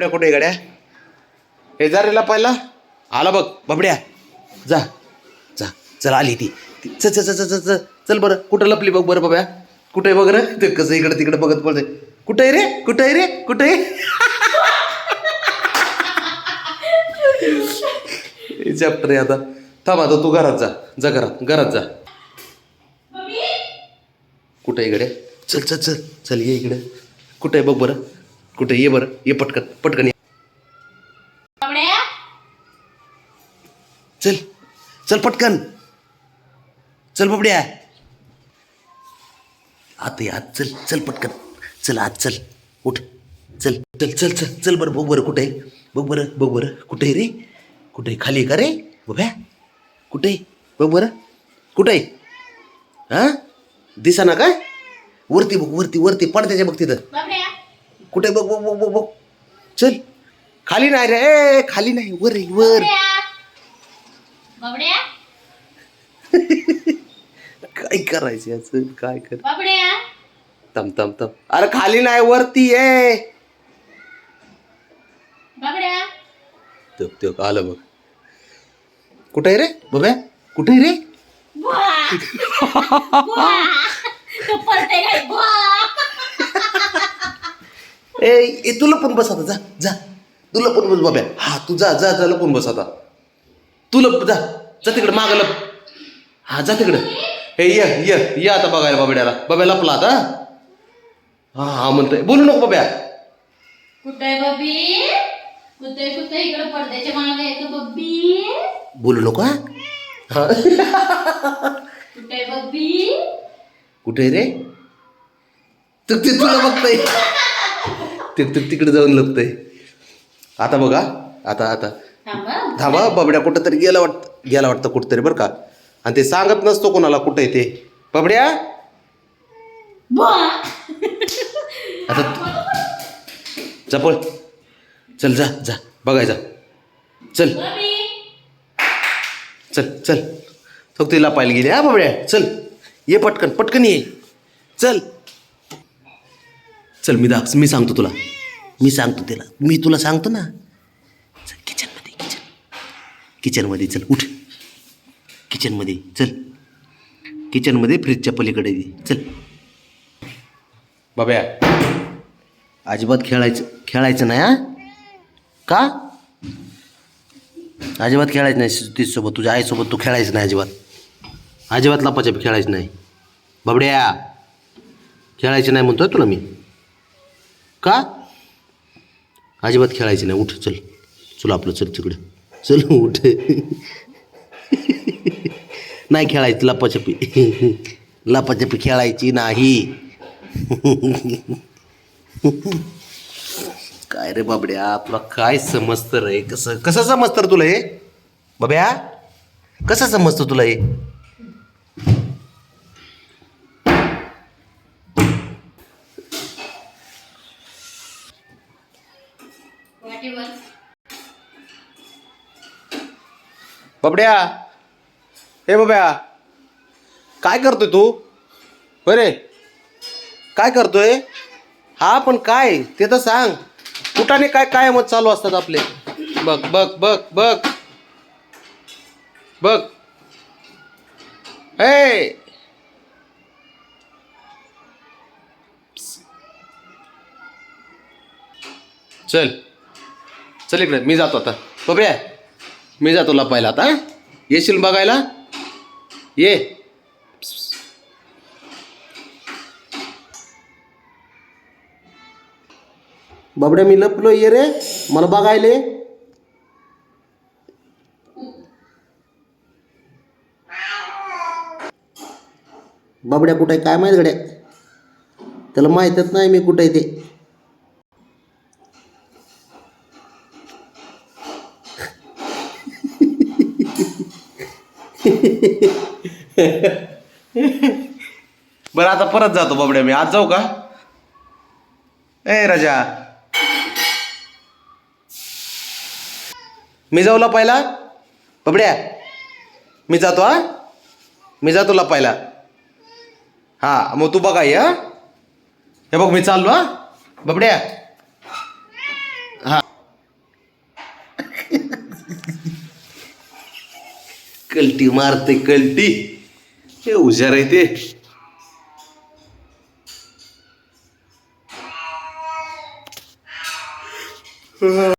बबड्या कुठे गड्या? हे जा रे पहिला आला बघ बबड्या. जा जा चल आली ती. च चल चल चल बरं. कुठं लपली बघ बरं बब्या कुठे आहे बघ रे? ते कसं इकडे तिकडे बघत पडते कुठे आहे रे? कुठे आहे रे? कुठे आहे? चॅप्टर आहे आता. थांब आता तू घरात जा. जा घरात घरात जा. कुठे आहे इकडे चल चल चल. चल ये इकडे. कुठे आहे बघ बरं? कुठे ये बरं ये पटकन पटकन ये. चल चल पटकन. चल बबड्या. आत आत चल चल पटकन. चल आत चल. उठ. चल चल चल चल चल बरं बघ बरं कुठे बघ बरं बघ बरं कुठे रे? कुठे? खाली का रे? बघ्या कुठे? बघ बरं. कुठे हां? दिसा ना काय? वरती बघ वरती वरती पडद्याच्या बघ तिथं. कुठे बघ बघ बघ बघ बघ. चल. खाली नाही रे. ए, खाली नाही. वर आहे, वर. बाबड्या. काय करायचं याचं? काय कर बाबड्या. तम तम तम अरे खाली नाही वरती आहे. बाबड्या. तो तो आलं बघ. कुठे आहे रे बघ्या कुठे आहे रे? बुवा. बुवा. तो पळते काय बुवा. ए ए तुला पण बस आता जा जा. तुला पण बस बाब्या. हा तू जा जा जा लपून बस आता. तू लप जा जा तिकडे मागं लप. हा जा तिकडे. हे ये ये ये आता बघायला बाबड्याला. बाब्या लपला आता. हा हा म्हणतोय. बोलू नको बाब्या. कुठे बबी? कुठे कुठे इकडे पडद्याच्या मागे आहे का बब्बी बोलू नको हा. हा. कुठे कुठे रे? तर ते तुला बघतंय. ते तिकडे जाऊन लपतंय. आता बघा आता आता. थांबा. बबड्या कुठं तरी गेला वाटतं गेला वाटतं कुठं तरी बरं का. आणि ते सांगत नसतो कोणाला कुठं आहे ते. बबड्या? आता जा पळ. चल जा जा. बघायचा चल. बबी. चल चल. फक्त तिला पाहायला गेली. हा बबड्या. चल. ये पटकन पटकन ये. चल. चल मी दाख मी सांगतो तुला. मी सांगतो तिला. मी तुला सांगतो ना. चल किचनमध्ये किचन किचनमध्ये चल उठ. किचनमध्ये चल. किचनमध्ये फ्रीजच्या पलीकडे. चल. बाब्या. अजिबात खेळायचं खेळायचं नाही हा? का? अजिबात खेळायचं नाही तीसोबत तुझ्या आईसोबत तू खेळायचं नाही अजिबात. अजिबात लपाछपी खेळायचं नाही. बाबड्या. खेळायचं नाही म्हणतोय तुला मी. का? अजिबात खेळायचं नाही. उठ चल. चल आपलं चल तिकडे. चल उठ. नाही खेळायचं लपाछपी. लपाछपी खेळायची नाही. काय रे बाबड्या तुला काय समजतं रे? कसं कसं समजतं रे तुला हे? बाब्या कसं समजतं तुला हे? बाबड्या. हे बाब्या काय करतोय तू? बरे काय करतोय? हा पण काय? ते तर सांग. कुठाने काय काय मत चालू असतात आपले? बघ बघ बघ बघ. बघ. हे चल. चल इकडे मी जातो आता. बाबड्या मी जातो लपायला आता येशील बघायला? ये. बाबड्या मी लपलो ये रे. मला बघायले. बाबड्या कुठे काय माहीत गड्या? त्याला माहीतच नाही मी कुठे ते. बरं आता परत जातो बाबड्या मी. आज जाऊ का? ए राजा. मी जाऊ लपायला? बाबड्या. मी जातो हा? मी जातो लपायला. हा मग तू बघा ये, हा? हे बघ मी चाललो हा? बाबड्या. हा. कलटी मारते कलटी. हे हुशार आहे ते.